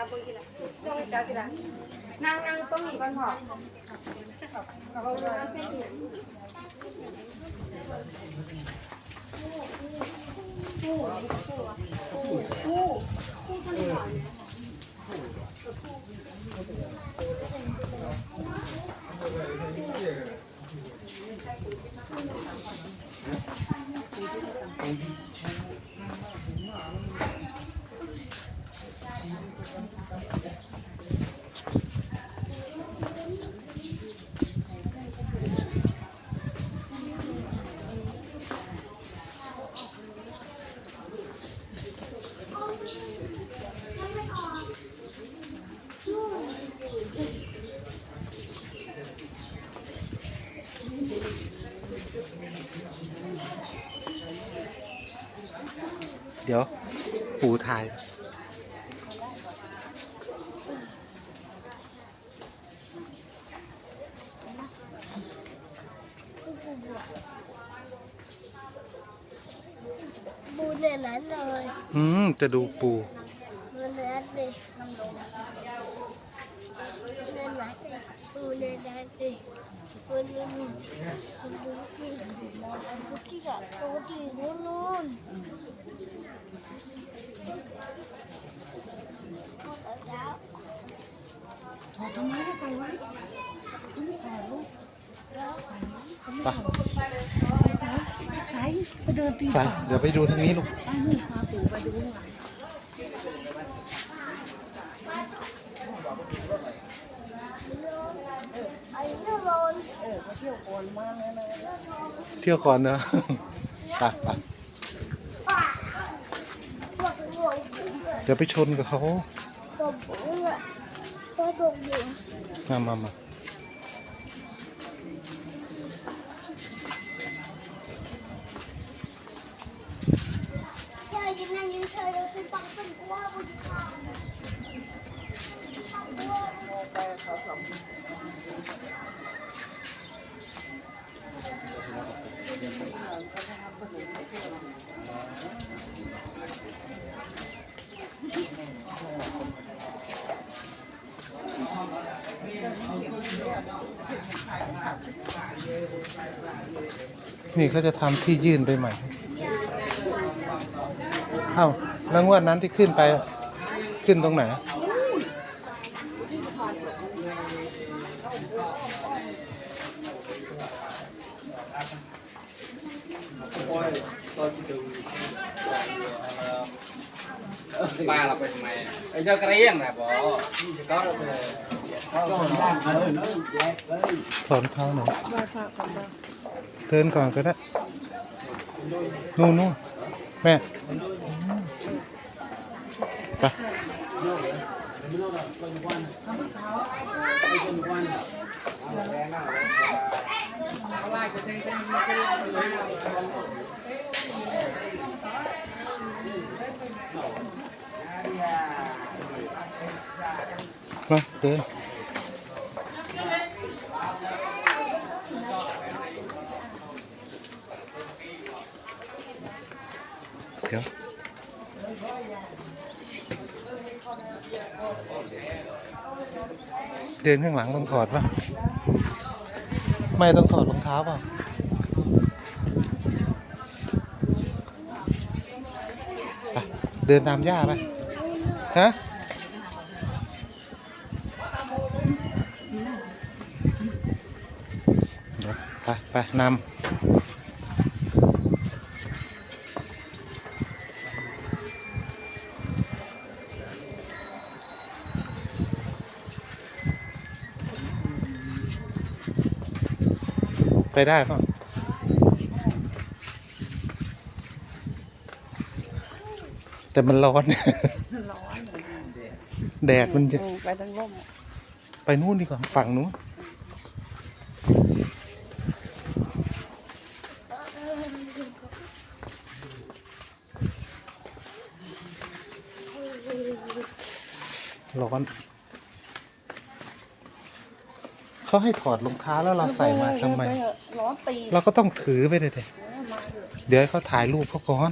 จับเบิ่งทีละต้องจับทีละนั่งนั่งตรงนี้ก่อนพอเอาเรื่องเป็นอีกคู่คู่คู่คู่คนหอนเายบูเดือนนั้นเลย อืม จะดูปู บูเดือนนั้นเลยเดือนนั้น เลยบูเดือนนั้นเลยบูเดือนนั้นบูดูที่บูที่กับบูที่นู่นนนนแล้วทำไมไม่ไปวะไม่ถ่ายรูปไปไหนไปเดินตีไปเดี๋ยวไปดูทางนี้ลูกไปนู่พาปู่ไปดูหน่อย ไอ้เจ้าโรน เออไปเที่ยวก่ อนมาเลยนะเที่ยวก่อนนะไปไปเดี๋ยวไปชนกับเขาตบตัวตกอยู่มามามา นปังเป็นกว่าบนข้าวไปเขาสองนี่เขาจะทำที่ยื่นไปใหม่เอ้าแล้วงวดนั้นที่ขึ้นไปขึ้นตรงไหน ba là bên mày ấy cho cái riêng nè bố có được rồi ถอนเท้าหน่อย เดินก่อนก็ได้ นู่นนู่นแม่ไปมาเดิน เดี๋ยวเดินข้างหลังต้องถอดป่ะ ไม่ต้องถอดรองเท้าป่ะไปเดินตามย่าไปฮะไปไปนำ ไปได้ป่ะแต่มันร้อน ร้อนแดดมันจะเออไปทางร่มไปนู่นดีกว่า ฝั่งนู้นร้อน เขาให้ถอดรองเท้าแล้วเราใส่มาทำไมเราก็ต้องถือไปเลยเดี๋ยวให้เขาถ่ายรูปเขาก่อน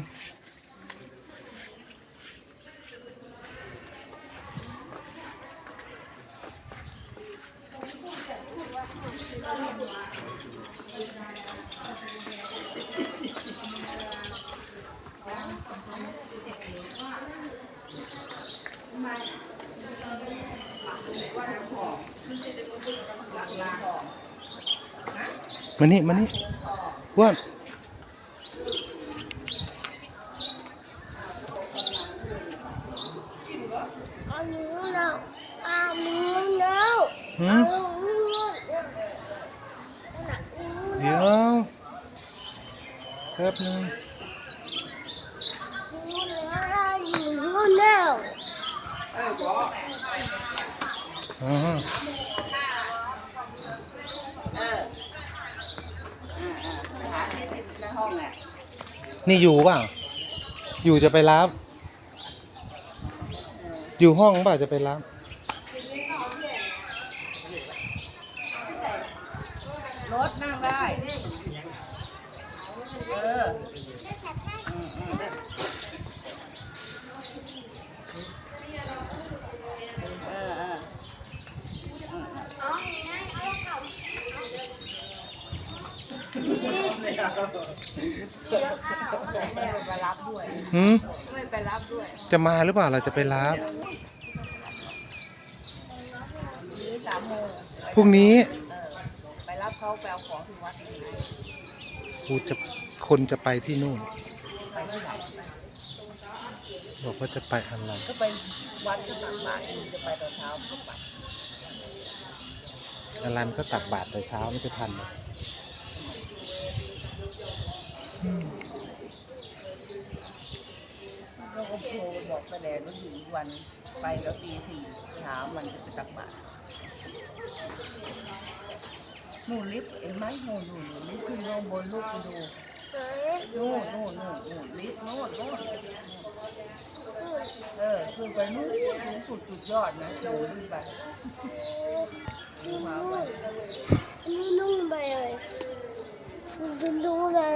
มา มานี่มานี่ว่าหนูแล้วเอาหนูแล้ว หื เอา ม หนูแล้ว เดี๋ยวแป๊บนึง หนูแล้วหนูแล้ว อ๋อ ในห้องแหละ นี่อยู่เปล่าอยู่จะไปรับ อยู่ห้องเปล่าจะไปรับ รถนั่งได้ เอออืมอืมเออเออ ไปรับด้วย หืมไม่ไปรับด้วย จะมาหรือเปล่าเราจะไปรับนี่สามโมงพรุ่งนี้เออไปรับเขาไปเอาของที่วัดนี่กูจะคนจะไปที่นู่น ไปที่ไหนบอกว่าจะไปอะไรก็ไปวัดก็ตักบาตรอยู่จะไปตอนเช้าก็ไปอลันก็ตักบาตรแต่เช้าไม่จะทันเลยแล้ว ก็โทรบอกแสดงว่าอยู่วันไปแล้วตีสี่เช้ามันจะไปตักบาตรหนูลิฟต์เห็นไหมหนูหนูหนูลิฟต์ขึ้นข้างบนลูกไปดูนู่นนู่นนู่นนู่นลิฟต์นู่นนู่นเออคือไปนู่นสูงสุดจุดยอดนะหนูขึ้นไปดูมาไปนุ่มไปเลย มไป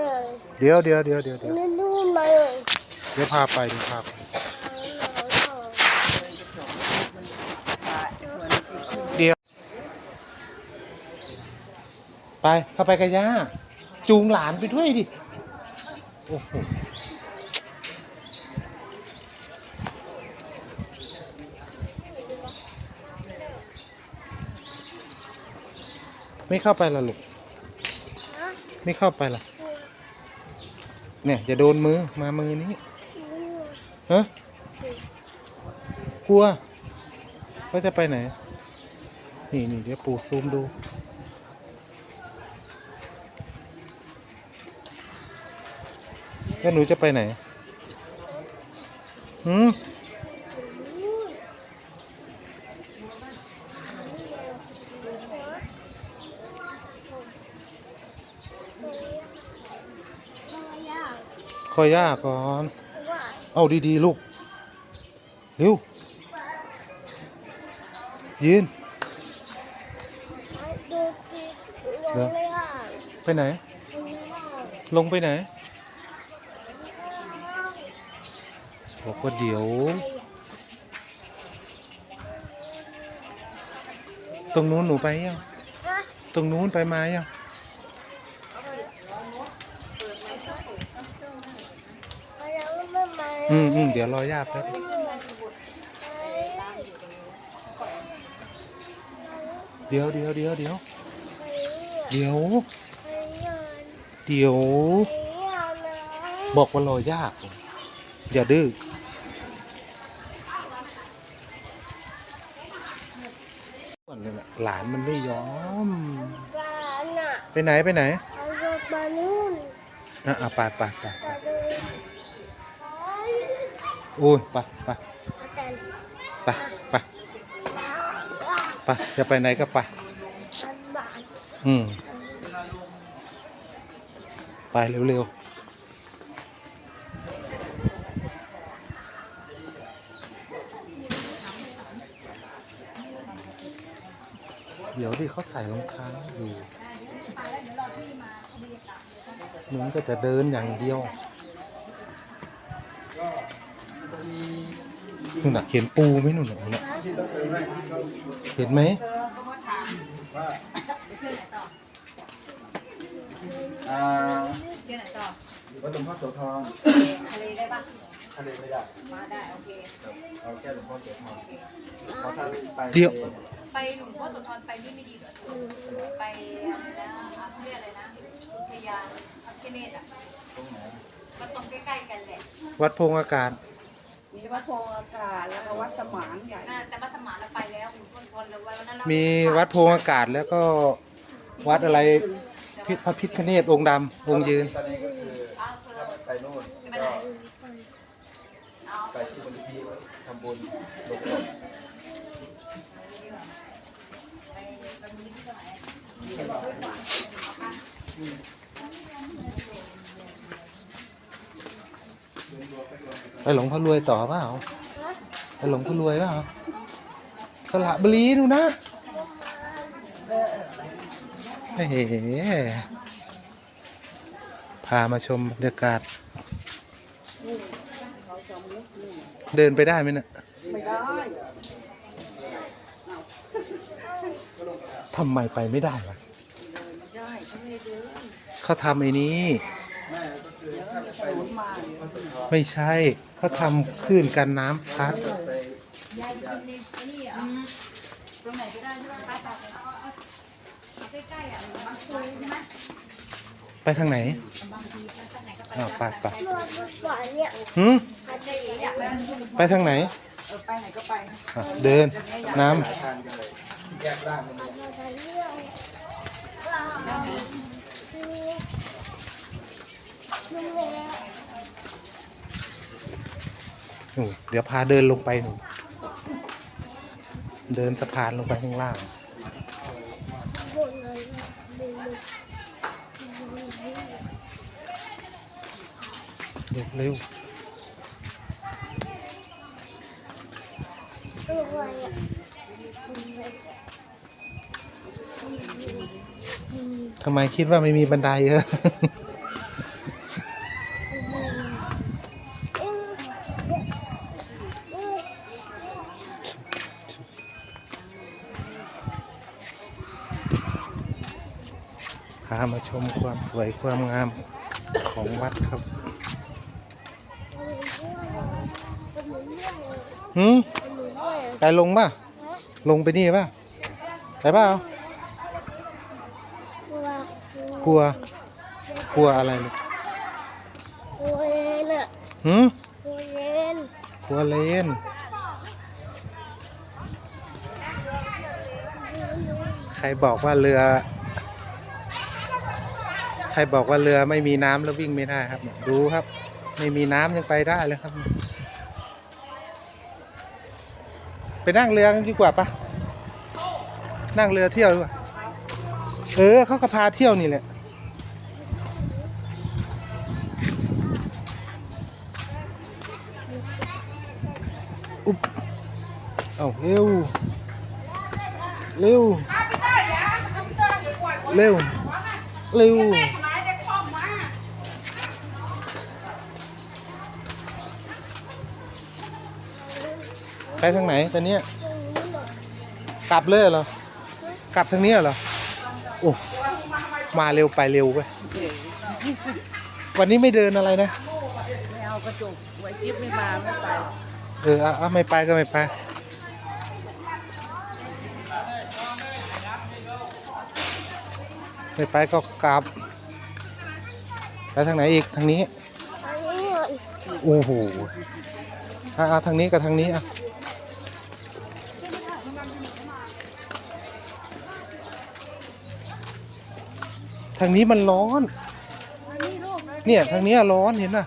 เลยเดี๋ยวเดี๋ยวเดี๋ยวเดี๋ยวเดี๋ยวนุ่มไปเลยเดี๋ยวพาไปเดี๋ยวพาไปป่าชวนไปกินเดี๋ยว ไปเข้าไปกับย่าจูงหลานไปด้วยดิ โอ้โหไม่เข้าไปละลูก ไม่เข้าไปละเนี่ยอย่าโดนมือมามือนี้ฮะกลัวว่าจะไปไหน นี่นี่เดี๋ยวปู่ซูมดู แล้วหนูจะไปไหน หืม คอย่าก่อน เอาดีๆลูก เร็ว ยืนไปไหน ลงไปไหนบอกว่าเดี๋ยว ตรงนู้นหนูไปยัง ตรงนู้นไปมายัง อืมอืมเดี๋ยวรอย่าแป๊บเดี๋ยวเดี๋ยวเดี๋ยวเดี๋ยวเดี๋ยวเดี๋ยวบอกว่ารอย่าอย่าดื้อหลานมันไม่ยอมไปไหนไปไหนอะอะไปไปไปไปโอ้ยไปไปไปไปไปจะไปไหนก็ไปอืมไปเร็วๆเดี๋ยวที่เขาใส่รองเท้าอยู่มึงก็จะเดินอย่างเดียว นู่นน่ะเห็นปูไหมนู่นน่ะนู่นน่ะเห็นไหมอ่าวัดหลวงพ่อโสธรทะเลได้ปะทะเลไม่ได้มาได้โอเคเอาแค่หลวงพ่อโสธรเพราะถ้าไปเดี๋ยวไปหลวงพ่อโสธรไปนี่ไม่ดีเหรอไปอะไรนะเรียกอะไรนะอุทยานพระพิฆเนศอะมันตรงใกล้ๆกันแหละวัดโพงอากาศ มีวัดโพอากาศแล้วก็วัดสมานใหญ่น่าแต่มัธมานเราไปแล้วหลวงพ่อโสธรเราวันนั้นเรามีวัดโพงอากาศแล้วก็วัดอะไรพิพระพิฆเนศองค์ดำองค์ยืน ตอนนี้ก็คือไปนู่นก็ไปที่มูลนิธิทำบุญลงศพไปห ไปหลงพ่อรวยต่อเปล่าไปหลงพ่อรวยเปล่าสระบุรีดูนะเฮ้พามาชมบรรยากาศ เดินไปได้ไหมเนี่ยไม่ได้ทำไมไปไม่ได้วะไม่ได้เขาไม่ให้เดินเขาทำไอ้นี้แม่ก็ คือถ้าจะถไปนนมาเนี่ยไม่ใช่เขาทำคลื่นกันน้ำพัดไปตรงไหนก็ได้ใช่ไหมไปไปเอาเอาเอาใกล้ๆอะบางคนใช่ไหมไปทางไหนอ้าวไปไปนอนบนฝันเนี่ยหืมอาจจะเห็นอยากไปไปทางไหนเออไปไหนก็ไปอะเดินน้ทานกันเลยแยกร่างกันเลยอาจจะเรื่องเราคือมันแม่ำ หนูเดี๋ยวพาเดินลงไปหนูเดินสะพานลงไปข้างล่างเลยนะดึงเร็วเร็วทำไมคิดว่าไม่มีบันไดเออพามาชมความสวยความงามของวัดครับหืมไปลงป่ะ ลงไปนี่ป่ะ ไปเปล่ากลัว กลัวอะไรลูกกลัวเลนอะหืมกลัวเลนกลัวเลนใครบอกว่าเรือ ใครบอกว่าเรือไม่มีน้ำแล้ววิ่งไม่ได้ครับ ดูครับ ไม่มีน้ำยังไปได้เลยครับ ไปนั่งเรือกันดีกว่าปะนั่งเรือเที่ยวดีกว่าเออเขาก็พาเที่ยวนี่แหละอุ๊บเอาเร็วเร็วเร็วเร็ว ไปทางไหนตอนเนี้ยกลับเลยเหรอกลับทางเนี้ยเหรอโอ้มาเร็วไปเร็วไปวันนี้ไม่เดินอะไรนะไม่เอากระจกไว้จิ๊บไม่มาไม่ไปเออเอาเอาไม่ไปก็ไม่ไปไม่ไปก็กลับไปทางไหนอีกทางนี้อันนี้หน่อยโอ้โหอะเอาทางนี้กับทางนี้อะางนี้มันร้อน เนี่ย ทางนี้ร้อนเห็นป่ะ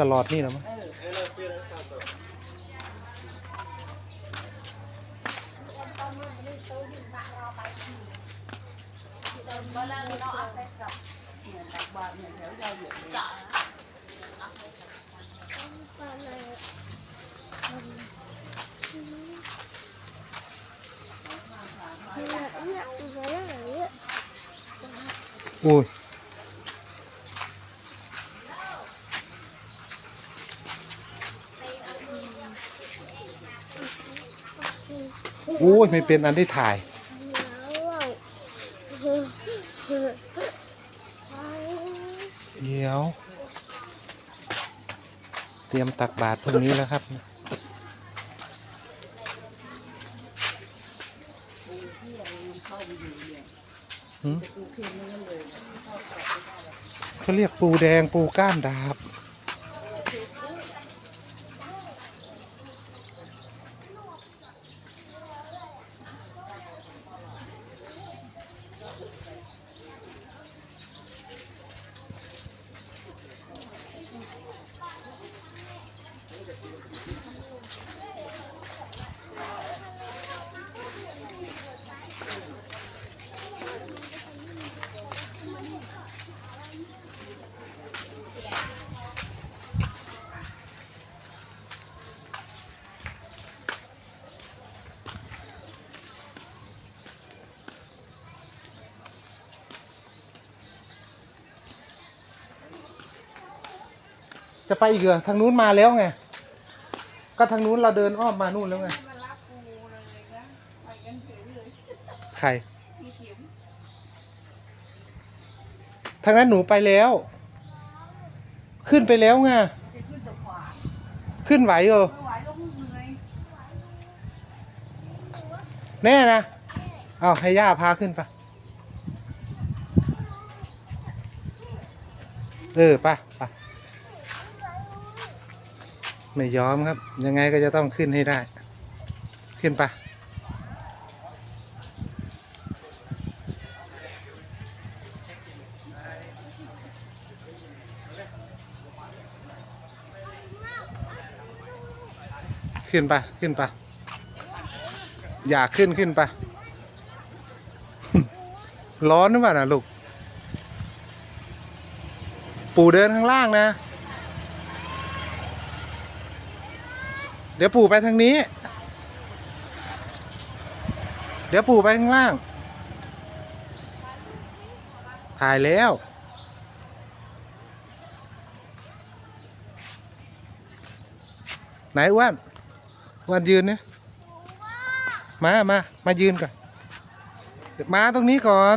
ตลอดนี่แหละมั้ง โอ้ยโอ้ยไม่เป็นอันที่ถ่าย เดี๋ยว เตรียมตักบาตรพรุ่งนี้แล้วครับ เขาเรียกปูแดงปูก้ามดาบ จะไปอีกเหรอทางนู้นมาแล้วไง ก็ทางนู้นเราเดินอ้อมมานู่นแล้วไง มารับกูเลยนะไปกันเฉยเลยใคร พี่เข็มทางนั้นหนูไปแล้ว ขึ้นไปแล้วไง จะขึ้นตะขวาขึ้นไหวเออ ไม่ไหวแล้วมึงเหนื่อยแน่นะ เอาให้ย่าพาขึ้นปะเออปะปะ ไม่ยอมครับ ยังไงก็จะต้องขึ้นให้ได้ ขึ้นปะขึ้นปะขึ้นปะอยากขึ้นขึ้นปะร้อนหรือเปล่านะลูก ปู่เดินข้างล่างนะ เดี๋ยวปู่ไปทางนี้ เดี๋ยวปู่ไปข้างล่าง ถ่ายแล้ว ไหนอ้วนอ้วนยืนเนี่ยมา มา มายืนก่อน มาตรงนี้ก่อน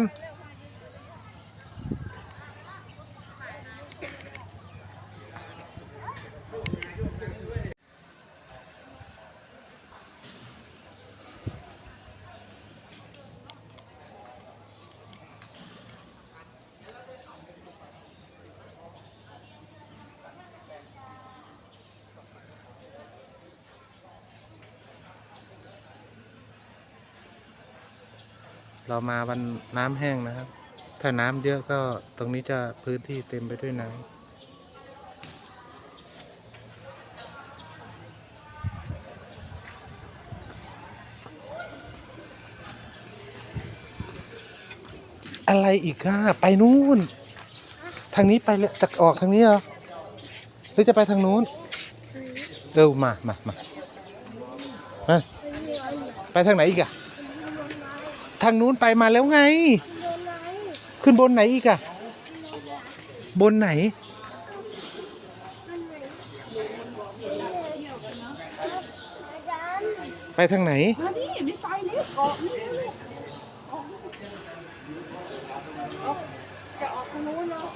มาวันน้ำแห้งนะครับ ถ้าน้ำเยอะก็ตรงนี้จะพื้นที่เต็มไปด้วยน้ำอะไรอีกอะไปนู่น ทางนี้ไปเลยจะออกทางนี้เหรอหรือจะไปทางนู้นเออมามามามาไปทางไหนอีกอะ ทางนู้นไปมาแล้วไง ขึ้นบนไหนอีกอะบนไหน ไปทางไหน มาดิไม่ไปนี่เกาะนี่จะออกทางนู้นเนาะ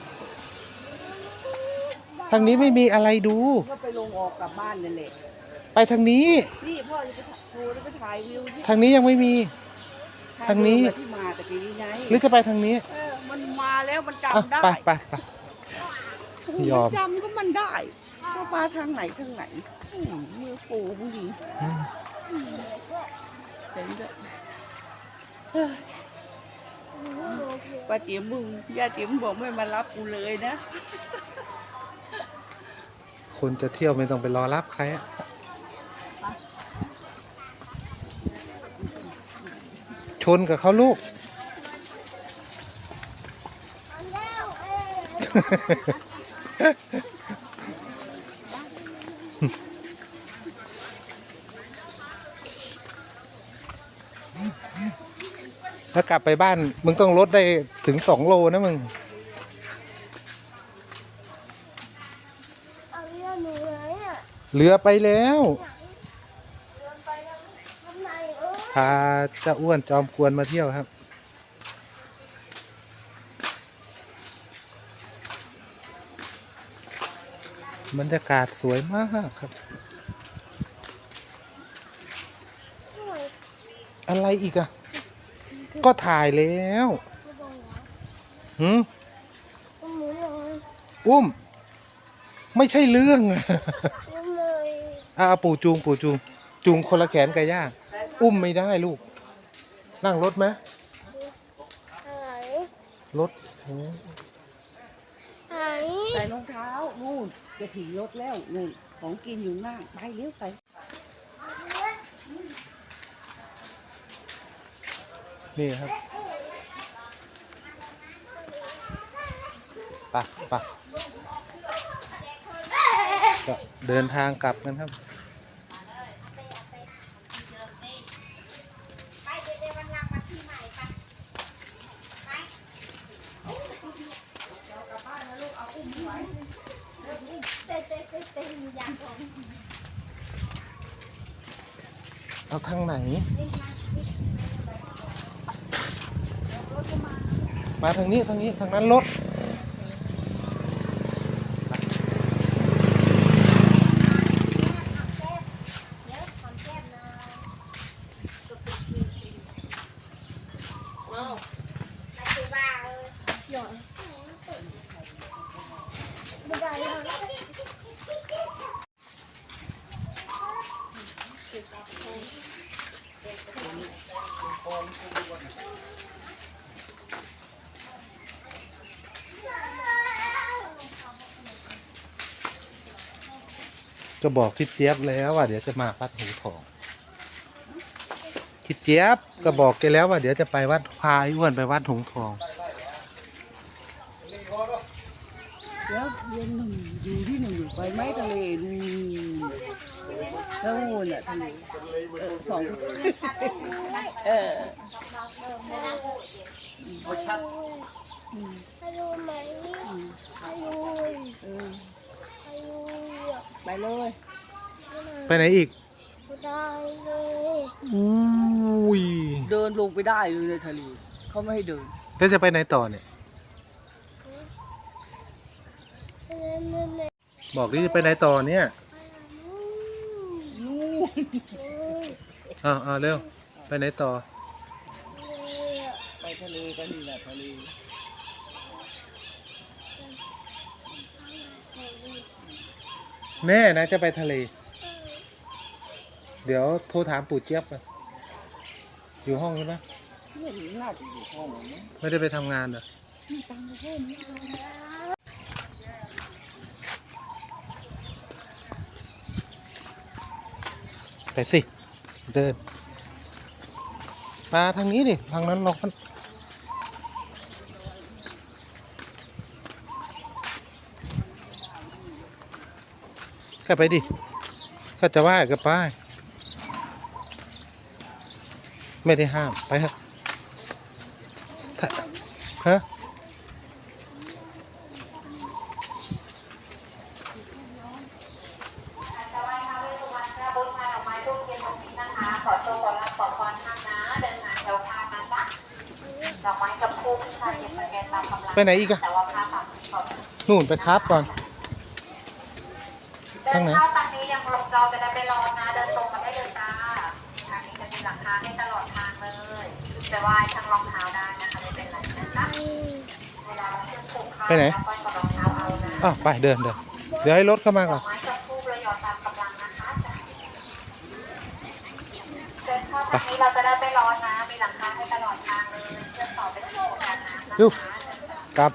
ทางนี้ไม่มีอะไรดู ก็ไปลงออกกลับบ้านนั่นแหละไปทางนี้ นี่พ่อจะไปโทรแล้วไปถ่ายวิวที่ ทางนี้ยังไม่มี ทางนี้ ที่มาตะกี้ไงหรือจะไปทางนี้เออมันมาแล้วมันอะจำได้ไปไปไปยอม นจำก็มันได้ว่ามาทางไหนทางไหนอืมมือปูผู้หญิงอืมเห็นด้วยเฮ้ยป้าเจียมมึงย่าเจียมบอกไม่มารับกูเลยนะ คนจะเที่ยวไม่ต้องไปรอรับใครอะ ชนกับเขาลูก ถ้ากลับไปบ้าน มึงต้องลดได้ถึงสองโลนะมึงเอาเรื่องหนูเลยอะเหลือไปแล้ว ทำไมเออ พาเจ้าอ้วนจอมกวนมาเที่ยวครับทบรรยากาศสวยมากครับ อะไรอีกอะก็ถ่ายแล้วไม่บอกเหรอหืมอุ้มหนูหน่อยอุ้ม ไม่ใช่เรื่องอะอุ้มหน่อยอ่าปู่จูง ปู่จูง จูงคนละแขนกับย่า อุ้มไม่ได้ลูก นั่งรถไหมหายรถโอ้หายใส่รองเท้านู่นจะถึงรถแล้วนู่นของกินอยู่หน้าไปเร็วไปนี่ครับไปไปก็เดินทางกลับกันครับ เอาทางไห นมาทางนี้ทางนี้ทางนั้นรถ ก็บอกทิดเจี๊ยบแล้วว่าเดี๋ยวจะมาวัดหูทองทิดเจี๊ยบก็บอกแกแล้วว่าเดี๋ยวจะไปวัดพาไอ้อ้วนไปวัดหงทอง แล้วเย็นหนึ่งอยู่ที่หนึ่งอยู่ไปไหมทะเลนู่นแล้วนู่นอะทะเลเออสองเออให้ดูไหมให้เออให้ดู ไปเลยไปไหนอีกไม่ได้เลยอุ้ยเดินลงไปได้เลยในทะเลเขาไม่ให้เดินแล้วจะไปไหนต่อเนี่ยเล่นเล่นเล่นบอกดิจะไปไหนต่อเนี่ยนู่นอ้าวอ้าวเร็ว ไปไหนต่อ ไปทะเลกันนี่แหละทะเล แน่นะจะไปทะเล เดี๋ยวโทรถามปู่เจี๊ยบกันอยู่ห้องใช่ไหมไม่รู้น่าจะอยู่ห้องนะไม่ได้ไปทำงานเหรอมีตังค์เพิ่มไหมไปสิ เดิน มาทางนี้ดิทางนั้นเรา ก็ก็ไปดิก็จะไหว้ก็ไปไม่ได้ห้าม ไปเถอะถ้าฮะขอโชคขอลาภขอพรท่านนะเดินทางแถวทางนะจ๊ะดอกไม้กับคู่ผู้ชายเก็บสแกนตามกำลังไปไหนอีกอะแต่ว่าค่าฝั่งขอนู่นไปครับก่อนเดิ ทางนไหนเข้าทางนี้ยังลงเราจะได้ไปรอนะ เดินตรงมาได้เลยจ้าทางนี้จะมีหลังคาให้ตลอดทางเลยจะไหว้ทั้งรองเท้าได้นะคะไม่เป็นไรนะจ๊ะเวลาเราขึ้นผูกข้าวไปไหนแล้วก็กับรองเท้าเอานะอ้าวไปเดินเดินเดี๋ยวให้รถเข้ามาก่อนดอกไม้กับทูบเราหยอดตามกำลังนะคะจ้ะเดินเข้าทางนี้เราจะได้ไปรอนะมีหลังคาให้ตลอดทางเลยเชื่อมต่อไปที่โรงงานน้ำนะคะดูกลับ